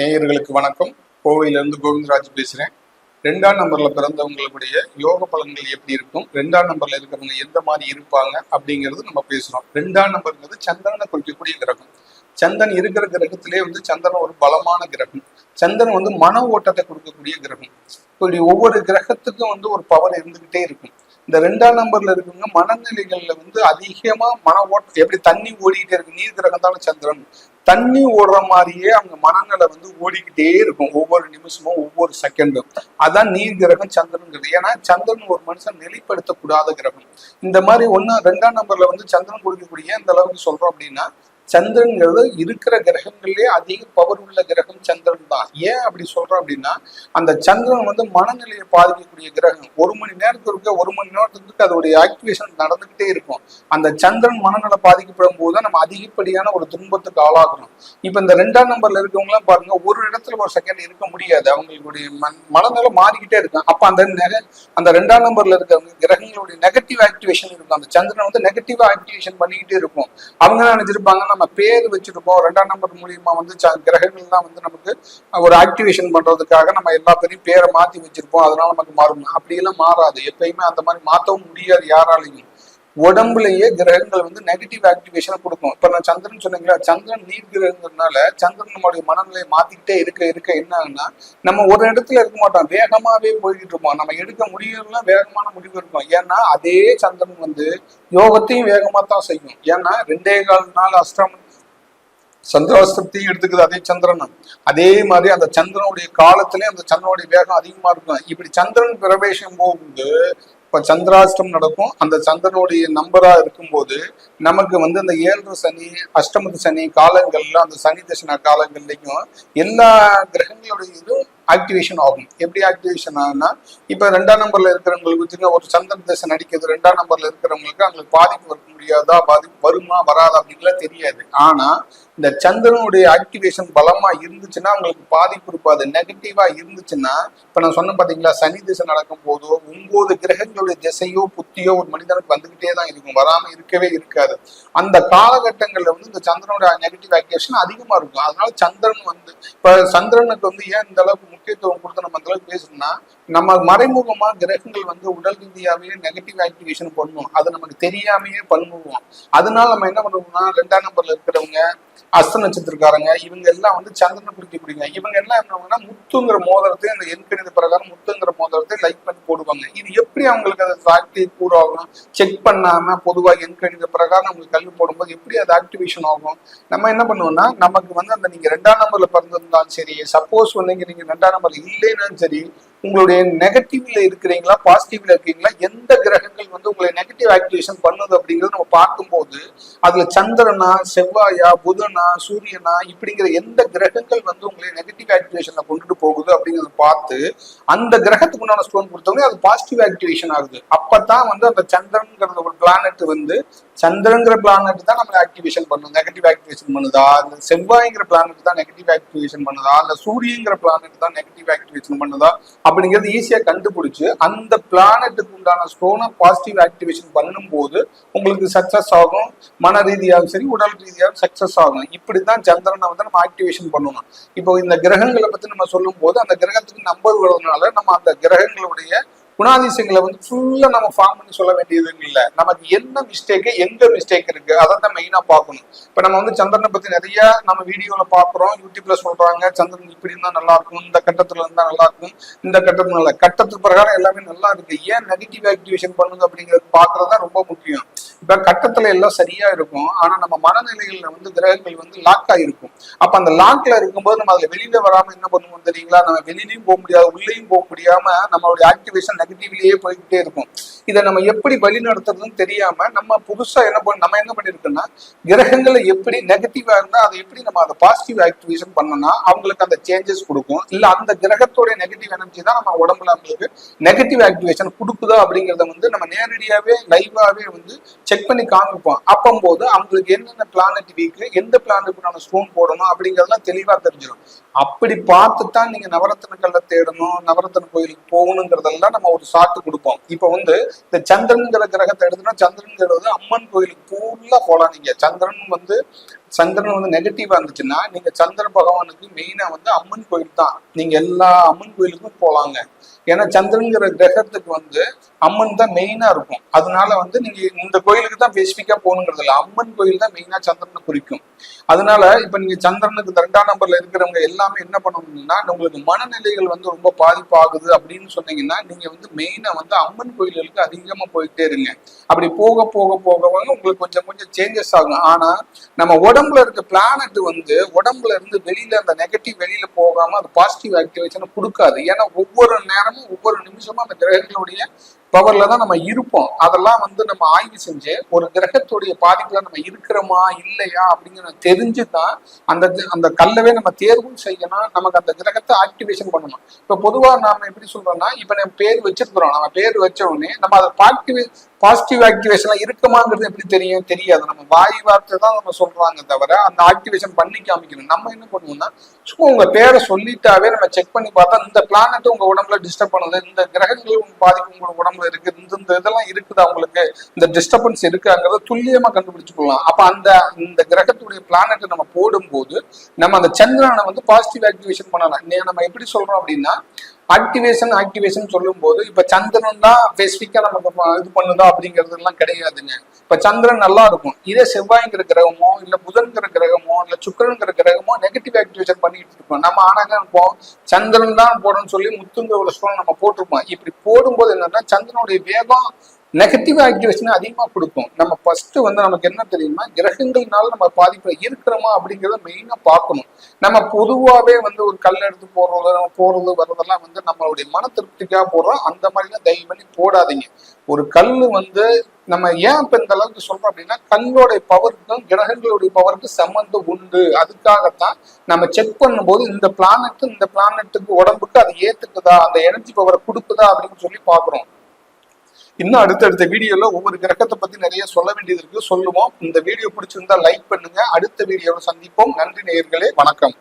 நேயர்களுக்கு வணக்கம். கோவையிலிருந்து கோவிந்தராஜ் பேசுறேன். ரெண்டாம் நம்பர்ல பிறந்தவங்களுடைய யோக பலன்கள் எப்படி இருக்கும்? ரெண்டாம் நம்பர்ல இருக்கிறவங்க எந்த மாதிரி இருப்பாங்க அப்படிங்கிறது நம்ம பேசுறோம். ரெண்டாம் நம்பருங்கிறது சந்திரனை குறிக்கக்கூடிய கிரகம். சந்திரன் இருக்கிற கிரகத்திலே வந்து சந்திரன் ஒரு பலமான கிரகம். சந்திரன் வந்து மன ஓட்டத்தை கொடுக்கக்கூடிய கிரகம். இப்படி ஒவ்வொரு கிரகத்துக்கும் வந்து ஒரு பவர் இருந்துகிட்டே இருக்கும். இந்த ரெண்டாம் நம்பர்ல இருக்கவங்க மனநிலைகள்ல வந்து அதிகமா மன ஓட்டம் எப்படி தண்ணி ஓடிக்கிட்டே இருக்கு நீர் கிரகம் தானே சந்திரன். தண்ணி ஓடுற மாதிரியே அவங்க மனநிலை வந்து ஓடிக்கிட்டே இருக்கும். ஒவ்வொரு நிமிஷமும் ஒவ்வொரு செகண்டும் அதான் நீர் கிரகம் சந்திரன்கிறது. ஏன்னா சந்திரன் ஒரு மனுஷன் நிலைப்படுத்தக்கூடாத கிரகம். இந்த மாதிரி ஒண்ணு ரெண்டாம் நம்பர்ல வந்து சந்திரன் கொடுக்கக்கூடிய இந்த அளவுக்கு சொல்றோம் அப்படின்னா சந்திரன்கிறது இருக்கிற கிரகங்கள்லயே அதிக பவர் உள்ள கிரகம் சந்திரன் தான். ஏன் அப்படி சொல்றோம் அப்படின்னா அந்த சந்திரன் வந்து மனநிலையை பாதிக்கக்கூடிய கிரகம். ஒரு மணி நேரத்துக்கு ஒரு மணி நேரத்துக்கு அதோடைய ஆக்டிவேஷன் நடந்துகிட்டே இருக்கும். அந்த சந்திரன் மனநிலை பாதிக்கப்படும் போது தான் நம்ம அதிகப்படியான ஒரு துன்பத்துக்கு ஆளாகணும். இப்ப இந்த ரெண்டாம் நம்பர்ல இருக்கவங்க எல்லாம் பாருங்க ஒரு இடத்துல ஒரு செகண்ட் இருக்க முடியாது. அவங்களுடைய மனநிலை மாறிக்கிட்டே இருக்கும். அப்ப அந்த அந்த ரெண்டாம் நம்பர்ல இருக்கவங்க கிரகங்களுடைய நெகட்டிவ் ஆக்டிவேஷன் இருக்கும். அந்த சந்திரன் வந்து நெகட்டிவ் ஆக்டிவேஷன் பண்ணிக்கிட்டே இருக்கும். அவங்க என்ன நினைச்சிருப்பாங்க நம்ம பேர் வச்சிருப்போம். ரெண்டாம் நம்பர் மூலியமா வந்து ச- கிரகங்கள்லாம் வந்து நமக்கு ஒரு ஆக்டிவேஷன் பண்றதுக்காக நம்ம எல்லா பேரையும் பேரை மாத்தி வச்சிருப்போம். அதனால நமக்கு மாறும். அப்படியெல்லாம் மாறாது. எப்பயுமே அந்த மாதிரி மாத்தவும் முடியாது யாராலையும். உடம்புலயே கிரகங்கள் வந்து நெகட்டிவ் ஆக்டிவேஷன் கொடுக்கும். இப்ப நான் சந்திரன் சொன்னீங்களா சந்திரன் நீர் கிரகங்கிறதுனால சந்திரன் நம்மளுடைய மனநிலையை மாத்திக்கிட்டே இருக்க இருக்க என்ன நம்ம ஒரு இடத்துல இருக்க மாட்டோம். வேகமாவே போய்கிட்டு இருப்போம். நம்ம எடுக்க முடியும்னா வேகமான முடிவு இருக்கும் ஏன்னா அதே சந்திரன் வந்து யோகத்தையும் வேகமா தான் செய்யும். ஏன்னா ரெண்டே கால் நாள் அஷ்டம் சந்திராஷ்டத்தையும் எடுத்துக்குது அதே சந்திரன் அதே மாதிரி அந்த சந்திரனுடைய காலத்திலே அந்த சந்திரனுடைய வேகம் அதிகமா இருக்கும். இப்படி சந்திரன் பிரவேசம் போகும்போது இப்ப சந்திராஷ்டம் நடக்கும். அந்த சந்திரனுடைய நம்பரா இருக்கும்போது நமக்கு வந்து அந்த ஏழரை சனி அஷ்டமத்து சனி காலங்கள்ல அந்த சனி தசன காலங்கள்லையும் எல்லா கிரகங்களுடைய இதுவும் ஆக்டிவேஷன் ஆகும். எப்படி ஆக்டிவேஷன் ஆகுனா இப்போ ரெண்டாம் நம்பர்ல இருக்கிறவங்களுக்கு வச்சுங்க ஒரு சந்திரன் தசை நடிக்கிறது ரெண்டாம் நம்பர்ல இருக்கிறவங்களுக்கு அவங்களுக்கு பாதிப்பு வர முடியாதா பாதிப்பு வருமா வராதா அப்படின்லாம் தெரியாது. ஆனா இந்த சந்திரனுடைய ஆக்டிவேஷன் பலமா இருந்துச்சுன்னா அவங்களுக்கு பாதிப்பு இருப்பாது நெகட்டிவா இருந்துச்சுன்னா இப்ப நான் சொன்னேன் பாத்தீங்களா சனி திசை நடக்கும் போதோ ஒன்பது கிரகங்களுடைய திசையோ புத்தியோ ஒரு மனிதனுக்கு வந்துகிட்டே தான் இருக்கும். வராம இருக்கவே இருக்காது. அந்த காலகட்டங்கள்ல வந்து இந்த சந்திரனுடைய நெகட்டிவ் ஆக்டிவேஷன் அதிகமா இருக்கும். அதனால சந்திரன் வந்து இப்ப சந்திரனுக்கு வந்து ஏன் இந்த அளவுக்கு முக்கியத்துவம் கொடுத்து நம்ம அந்த அளவுக்கு பேசணும்னா நம்ம மறைமுகமா கிரகங்கள் வந்து உடல் ரீதியாவே நெகட்டிவ் ஆக்டிவேஷன் பண்ணுவோம் அது நமக்கு தெரியாமையே பண்ணுவோம். அதனால நம்ம என்ன பண்ணுவோம்னா ரெண்டாம் நம்பர்ல இருக்கிறவங்க அஸ்த நட்சத்திரக்காரங்க இவங்க எல்லாம் வந்து சந்திரனை குறிக்கக்கூடியங்க இவங்க எல்லாம் என்ன முத்துங்கிற மோதிரத்தை அந்த எண்கணித பிரகாரம் முத்துங்கிற மோதிரத்தை லைக் பண்ணி போடுவாங்க. இது எப்படி அவங்களுக்கு அதை ஆக்டிவ் கூட ஆகும்? செக் பண்ணாம பொதுவா எண்கணித பிரகாரம் அவங்களுக்கு கல்வி போடும்போது எப்படி அது ஆக்டிவேஷன் ஆகும்? நம்ம என்ன பண்ணுவோம்னா நமக்கு வந்து அந்த நீங்க ரெண்டாம் நம்பர்ல பிறந்திருந்தாலும் சரி சப்போஸ் வந்து நீங்க ரெண்டாம் நம்பர்ல இல்லைன்னாலும் சரி உங்களுடைய நெகட்டிவ்ல இருக்கிறீங்களா பாசிட்டிவ்ல இருக்கீங்களா எந்த கிரகங்கள் வந்து உங்களை நெகட்டிவ் ஆக்டிவேஷன் பண்ணுது அப்படிங்கறது நம்ம பார்க்கும்போது அதுல சந்திரனா செவ்வாயா புதனா சூரியனா இப்படிங்கிற எந்த கிரகங்கள் வந்து உங்களை நெகட்டிவ் ஆக்டிவேஷன்ல கொண்டுட்டு போகுது அப்படிங்கறத பார்த்து அந்த கிரகத்துக்கு உண்டான ஸ்டோன் கொடுத்தவங்க அது பாசிட்டிவ் ஆக்டிவேஷன் ஆகுது. அப்பதான் வந்து அந்த சந்திரன்கிற ஒரு பிளானட் வந்து சந்திரங்கிற பிளானட் தான் நம்மளை ஆக்டிவேஷன் பண்ணுது நெகட்டிவ் ஆக்டிவேஷன் பண்ணுதா? இல்ல செவ்வாய்ங்கிற பிளானட் தான் நெகட்டிவ் ஆக்டிவேஷன் பண்ணுதா? இல்ல சூரியங்கிற பிளானட் தான் நெகட்டிவ் ஆக்டிவேஷன் பண்ணுதா? அப்படிங்கிறது ஈஸியாக கண்டுபிடிச்சு அந்த பிளானட்டுக்கு உண்டான ஸ்டோனை பாசிட்டிவ் ஆக்டிவேஷன் பண்ணும்போது உங்களுக்கு சக்ஸஸ் ஆகும். மன ரீதியாகவும் சரி உடல் ரீதியாகவும் சக்ஸஸ் ஆகும். இப்படி தான் சந்திரனை வந்து நம்ம ஆக்டிவேஷன் பண்ணணும். இப்போ இந்த கிரகங்களை பற்றி நம்ம சொல்லும் போது அந்த கிரகத்துக்கு நம்பர் வருவதனால நம்ம அந்த கிரகங்களுடைய குணாதிசயங்களை வந்து ஃபுல்லா நம்ம ஃபார்ம் பண்ணி சொல்ல வேண்டியது இல்லை. நமக்கு என்ன மிஸ்டேக் எங்க மிஸ்டேக் இருக்கு அதை தான் மெயினா பார்க்கணும். இப்ப நம்ம வந்து சந்திரனை பத்தி நிறைய நம்ம வீடியோல பாக்குறோம் யூடியூப்ல சொல்றாங்க சந்திரன் இப்படி இருந்தா நல்லா இருக்கும் இந்த கட்டத்துல இருந்தா நல்லா இருக்கும் இந்த கட்டத்துல நல்லா கட்டத்து பிரகாரம் எல்லாமே நல்லா இருக்கு. ஏன் நெகட்டிவ் ஆக்டிவேஷன் பண்ணுது அப்படிங்கிறது பார்க்குறது தான் ரொம்ப முக்கியம். இப்ப கட்டத்துல எல்லாம் சரியா இருக்கும் ஆனா நம்ம மனநிலைகள்ல வந்து கிரகங்கள் வந்து லாக் ஆயிருக்கும். அப்ப அந்த லாக்ல இருக்கும்போது நம்ம அதுல வெளியில வராம என்ன பண்ணுவோம் தெரியுங்களா? நம்ம வெளியிலயும் போக முடியாது உள்ளேயும் போக முடியாம நம்மளுடைய ஆக்டிவேஷன் நெகட்டிவ்லயே போய்கிட்டே இருக்கும். இதை நம்ம எப்படி வழி நடத்துறதுன்னு தெரியாம நம்ம புதுசா என்ன பண்ண நம்ம என்ன பண்ணிருக்கோம்னா கிரகங்களை எப்படி நெகட்டிவா இருந்தா அதை எப்படி நம்ம அதை பாசிட்டிவ் ஆக்டிவேஷன் பண்ணோம்னா அவங்களுக்கு அந்த சேஞ்சஸ் கொடுக்கும். இல்ல அந்த கிரகத்தோட நெகட்டிவ் எனர்ஜி தான் நம்ம உடம்புல அவங்களுக்கு நெகட்டிவ் ஆக்டிவேஷன் கொடுக்குதா அப்படிங்கறத வந்து நம்ம நேரடியாவே லைவாவே வந்து செக் பண்ணி காமிப்போம். அப்பம்போது அவங்களுக்கு என்னென்ன பிளானட் வீக்கு எந்த பிளானட்டுக்கு நம்ம ஸ்டோன் போடணும் அப்படிங்கறதெல்லாம் தெளிவா தெரிஞ்சிடும். அப்படி பார்த்து தான் நீங்க நவரத்னங்கள்ல தேடணும் நவரத்தன கோயிலுக்கு போகணுங்கிறதெல்லாம் நம்ம ஒரு சாட்டு கொடுப்போம். இப்போ வந்து இந்த சந்திரன்கிற கிரகத்தை எடுத்துனா சந்திரன்கிறது அம்மன் கோயிலுக்கு ஃபுல்லா போகலாம் நீங்க. சந்திரன் வந்து சந்திரன் வந்து நெகட்டிவா இருந்துச்சுன்னா நீங்க சந்திர பகவானுக்கு மெயினா வந்து அம்மன் கோயில் தான். நீங்க எல்லா அம்மன் கோயிலுக்கும் போலாங்க. ஏன்னா சந்திரன்கிற கிரகத்துக்கு வந்து அம்மன் தான் மெயினா இருக்கும். அதனால வந்து நீங்க இந்த கோயிலுக்கு தான் ஸ்பெசிஃபிக்கா போகணுங்கிறது இல்லை அம்மன் கோயில் தான் மெயினா சந்திரனை குறிக்கும். அதனால இப்ப நீங்க சந்திரனுக்கு இந்த ரெண்டாம் நம்பர்ல இருக்கிறவங்க எல்லாமே என்ன பண்ணணும்னா உங்களுக்கு மனநிலைகள் வந்து ரொம்ப பாதிப்பாகுது அப்படின்னு சொன்னீங்கன்னா நீங்க வந்து மெயினா வந்து அம்மன் கோயில்களுக்கு அதிகமா போயிட்டே இருங்க. அப்படி போக போக போக போக உங்களுக்கு கொஞ்சம் கொஞ்சம் சேஞ்சஸ் ஆகும். ஆனா நம்ம உடம்புல இருக்க பிளானட் வந்து உடம்புல இருந்து வெளியில அந்த நெகட்டிவ் வெளியில போகாம அது பாசிட்டிவ் ஆக்டிவேஷன் கொடுக்காது. ஏன்னா ஒவ்வொரு நேரமும் ஒவ்வொரு நிமிஷமும் அந்த கிரகங்களுடைய பவர்ல தான் நம்ம இருப்போம். அதெல்லாம் வந்து நம்ம ஆய்வு செஞ்சு ஒரு கிரகத்துடைய பாதிப்புல நம்ம இருக்கிறோமா இல்லையா அப்படிங்கிற தெரிஞ்சு தான் அந்த அந்த கல்லவே நம்ம தேர்வும் செய்யணும். நமக்கு அந்த கிரகத்தை ஆக்டிவேஷன் பண்ணணும். இப்ப பொதுவா நாம எப்படி சொல்றோம்னா இப்ப நம்ம பேர் வச்சிருக்கிறோம். நம்ம பேர் வச்ச உடனே நம்ம அதை பாசிட்டிவ் பாசிட்டிவ் ஆக்டிவேஷன்லாம் இருக்குமாங்கிறது எப்படி தெரியும்? தெரியாது. நம்ம வாய் வார்த்தை தான் நம்ம சொல்றாங்க தவிர அந்த ஆக்டிவேஷன் பண்ணி காமிக்கணும். நம்ம என்ன பண்ணுவோம்னா சும்மா உங்க பேரை சொல்லிட்டாவே நம்ம செக் பண்ணி பார்த்தா இந்த பிளானட் உங்க உடம்புல டிஸ்டர்ப் பண்ணுது இந்த கிரகங்கள் உங்க பாதிப்பு உடம்பு உடம்புல இருக்கு. இந்த இந்த இதெல்லாம் இருக்குதா உங்களுக்கு? இந்த டிஸ்டர்பன்ஸ் இருக்காங்கிறத துல்லியமா கண்டுபிடிச்சுக்கலாம் அப்ப அந்த இந்த கிரகத்துடைய பிளானட்டை நம்ம போடும்போது நம்ம அந்த சந்திரனை வந்து பாசிட்டிவ் ஆக்டிவேஷன் பண்ணலாம். நம்ம எப்படி சொல்றோம் அப்படின்னா ஆக்டிவேஷன் ஆக்டிவேஷன் சொல்லும் போது இப்ப சந்திரன் தான் ஸ்பெசிஃபிக்கா நமக்கு இது பண்ணுதா அப்படிங்கிறது எல்லாம் கிடையாதுங்க. இப்ப சந்திரன் நல்லா இருக்கும். இதே செவ்வாய்ங்கிற கிரகமோ இல்ல புதன்கிற கிரகமோ இல்ல சுக்கிரன்கிற கிரகமோ நெகட்டிவ் ஆக்டிவேஷன் பண்ணிட்டு இருக்கோம் நம்ம ஆனாக இருப்போம். சந்திரன் தான் போடணும்னு சொல்லி முத்துங்க ஒரு ஸ்டோன் நம்ம போட்டிருப்போம். இப்படி போடும்போது என்னன்னா சந்திரனுடைய வேகம் நெகட்டிவ் ஆக்டிவேஷன் அதிகமா கொடுக்கும். நம்ம ஃபர்ஸ்ட் வந்து நமக்கு என்ன தெரியுமா? கிரகங்கள்னால நம்ம பாதிப்புல இருக்கிறோமா அப்படிங்கறத மெயினா பார்க்கணும். நம்ம பொதுவாவே வந்து ஒரு கல் எடுத்து போடுறது நம்ம போறது வர்றதெல்லாம் வந்து நம்மளுடைய மன திருப்திக்காக போடுறோம். அந்த மாதிரிலாம் தயவு பண்ணி போடாதீங்க. ஒரு கல் வந்து நம்ம ஏன் இப்ப இந்த அளவுக்கு சொல்றோம் அப்படின்னா கல்லோடைய பவருக்கும் கிரகங்களுடைய பவருக்கும் சம்மந்தம் உண்டு. அதுக்காகத்தான் நம்ம செக் பண்ணும்போது இந்த பிளானட் இந்த பிளானட்டுக்கு உடம்புக்கு அது ஏத்துக்குதா? அந்த எனர்ஜி பவரை கொடுக்குதா அப்படின்னு சொல்லி பாக்குறோம் இன்னும் அடுத்தடுத்த வீடியோல ஒவ்வொரு கிரகத்தை பத்தி நிறைய சொல்ல வேண்டியது இருக்கு. சொல்லுவோம். இந்த வீடியோ பிடிச்சிருந்தா லைக் பண்ணுங்க. அடுத்த வீடியோவில் சந்திப்போம். நன்றி நேயர்களே. வணக்கம்.